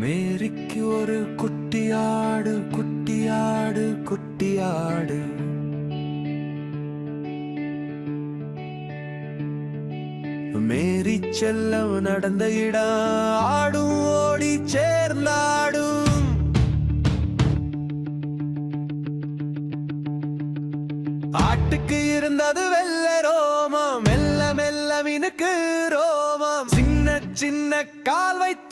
மேரிக்கு ஒரு குட்டியாடு குட்டியாடு குட்டியாடு. மேரி செல்லம் நடந்த இடம் ஆடும் ஓடி சேர்ந்தாடும். ஆட்டுக்கு இருந்தது சின்ன கால் வைத்து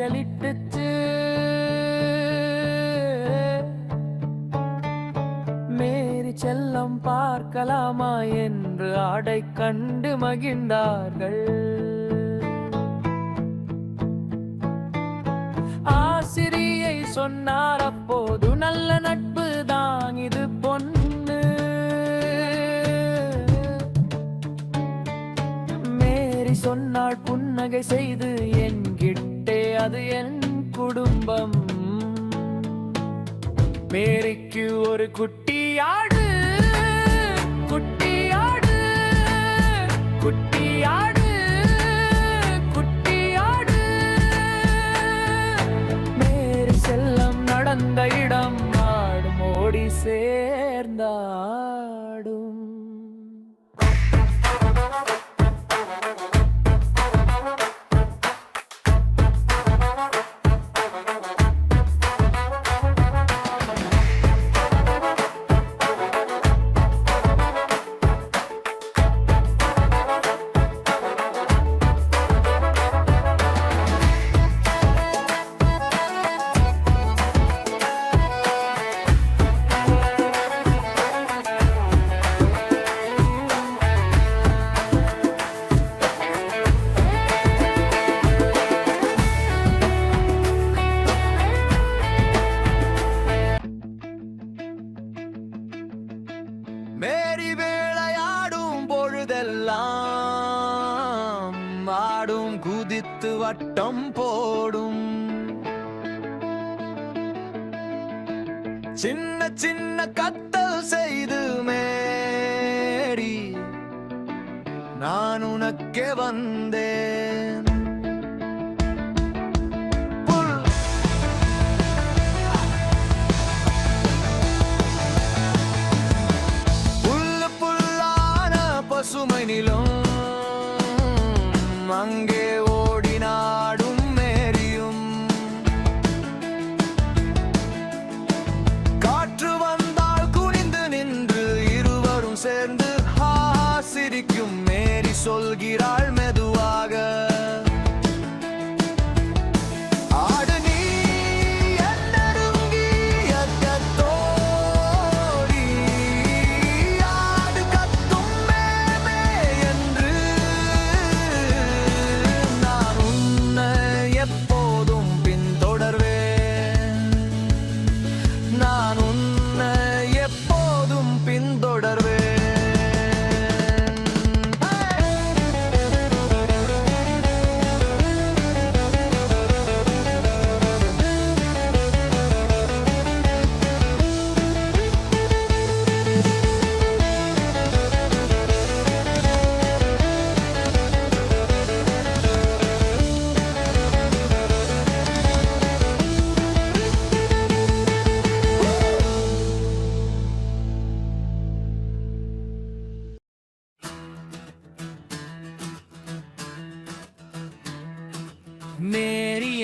கூச்சலிட்டுச்சு மேரி செல்லம் பார்க்கலாமா என்று ஆடை கண்டு மகிழ்ந்தார்கள். ஆசிரியை சொன்னார் அப்போது நல்ல நட்பு தான் இது பொண்ணு. மேரி சொன்னாள் புன்னகை செய்து அது என் குடும்பம். மேரிக்கு ஒரு குட்டியாடு குட்டியாடு வட்டம் போடும். சின்ன சின்ன கத்தல் செய்து மேடி. நான் உனக்கே வந்தேன். புல். பசுமை நிலம். அங்கே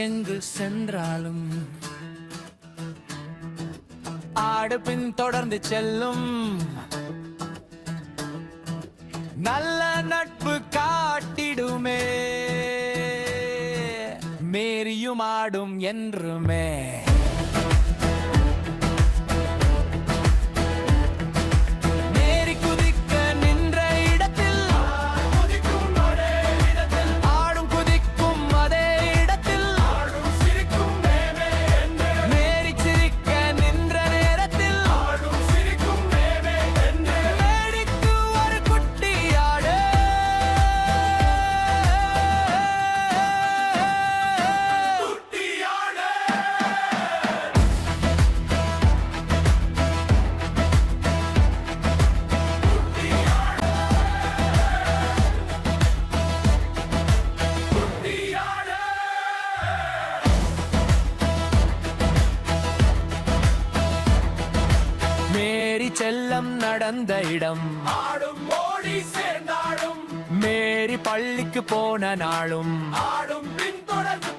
எங்கு சென்றாலும் ஆடு பின் தொடர்ந்து செல்லும். நல்ல நட்பு காட்டிடுமே. மேரியும் ஆடும் என்றுமே. நடந்த இடம். மேரி பள்ளிக்கு போன நாளும். ஆடும் பின்தொடர்ந்து